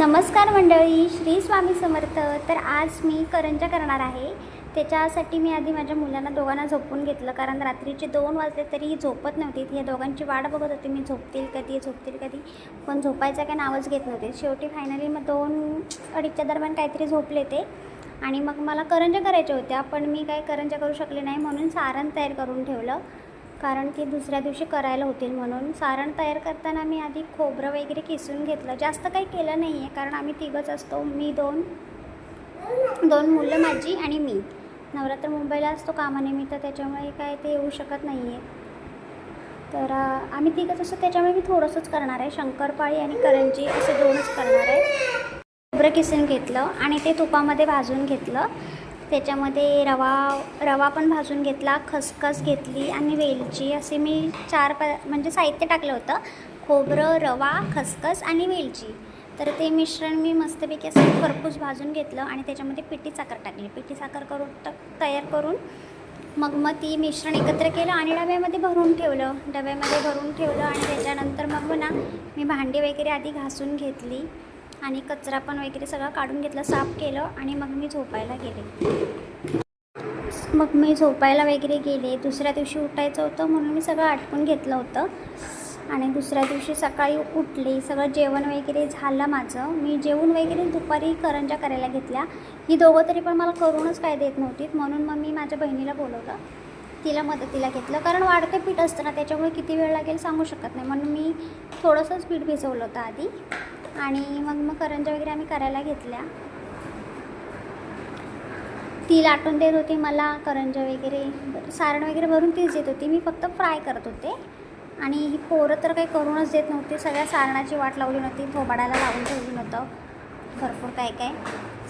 नमस्कार मंडळी श्री स्वामी समर्थ. तर आज मी करंजा करणार आहे. त्याच्यासाठी मी आधी माझ्या मुलांना दोघांना झोपून घेतलं कारण रात्रीचे दोन वाजले तरी झोपत नव्हती. या दोघांची वाट बघत होती मी झोपतील कधी झोपतील कधी पण झोपायचा काय नावच घेत नव्हते. शेवटी फायनली मग दोन अडीचच्या दरम्यान काहीतरी झोपले ते. आणि मग मला करंजा करायच्या होत्या पण मी काय करंजा करू शकले नाही म्हणून सारण तयार करून ठेवलं. कारण की दुसऱ्या दिवशी करायला होतील म्हणून सारण तयार करताना मी आधी खोबरं वगैरे किसून घेतलं. जास्त काही केलं नाही आहे कारण आम्ही तिघंच असतो. मी दोन दोन मुलं माझी आणि मी. नवरात्र मुंबईला असतो कामानिमित्त त्याच्यामुळे काय ते येऊ शकत नाही आहे तर आम्ही तिघंच असतो त्याच्यामुळे मी थोडंसंच करणार आहे. शंकरपाळी आणि करंजी असे दोनच करणार आहे. खोबरं किसून घेतलं आणि ते तुपामध्ये भाजून घेतलं. त्याच्यामध्ये रवा रवा पण भाजून घेतला खसखस घेतली आणि वेलची. असे मी चार प म्हणजे साहित्य टाकलं होतं. खोबरं रवा खसखस आणि वेलची. तर ते मिश्रण मी मस्तपैकी असं खरपूस भाजून घेतलं आणि त्याच्यामध्ये पिठी साखर टाकली. पिठी साखर करून तयार करून मग मग ती मिश्रण एकत्र केलं आणि डब्यामध्ये भरून ठेवलं. डब्यामध्ये भरून ठेवलं आणि त्याच्यानंतर मग ना मी भांडी वगैरे आधी घासून घेतली. आणि कचरा पण वगैरे सगळं काढून घेतलं साफ केलं आणि मग मी झोपायला गेले. मग मी झोपायला वगैरे गेले. दुसऱ्या दिवशी उठायचं होतं म्हणून मी सगळं आटपून घेतलं होतं. आणि दुसऱ्या दिवशी सकाळी उठले. सगळं जेवण वगैरे झालं माझं. मी जेवण वगैरे दुपारी करंजा करायला घेतल्या. ही दोघं तरी पण मला करूनच काय देत नव्हती म्हणून मग मी माझ्या बहिणीला बोलवलं. तिला मदतीला घेतलं. कारण वाढते पीठ असतं ना त्याच्यामुळे किती वेळ लागेल सांगू शकत नाही. म्हणून मी थोडंसंच पीठ भिजवलं होतं आधी. आणि मग मग करंजा वगैरे आम्ही करायला घेतल्या. ती लाटून देत होती मला करंजा वगैरे. सारण वगैरे भरून तीच देत होती. मी फक्त फ्राय करत होते. आणि ही पोरं तर काही करूनच देत नव्हती. सगळ्या सारणाची वाट लावली नव्हती. थोबाडाला लावून ठेवली नव्हतं. भरपूर काय काय.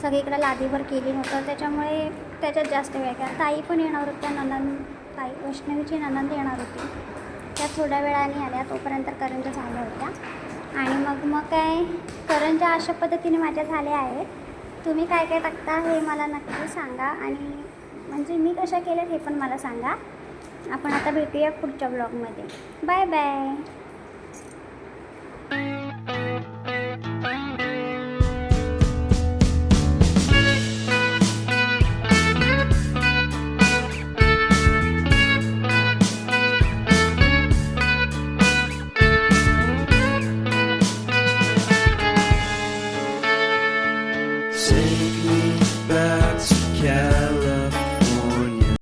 सगळीकडे लादीभर केली नव्हतं. त्याच्यामुळे त्याच्यात जास्त वेळ काय ताई पण येणार होत्या. ननंद ताई वैष्णवीची ननंद येणार होती. त्या थोड्या वेळाने आल्या. तोपर्यंत करंजा झाल्या होत्या. आणि मग मग काय? करंजा अशा पद्धतीने माझ्या झाल्या आहेत. तुम्ही काय काय टाकता हे मला नक्की सांगा आणि म्हणजे मी कशा केल्यात हे पण मला सांगा. आपण आता भेटूया पुढच्या ब्लॉगमध्ये बाय बाय Say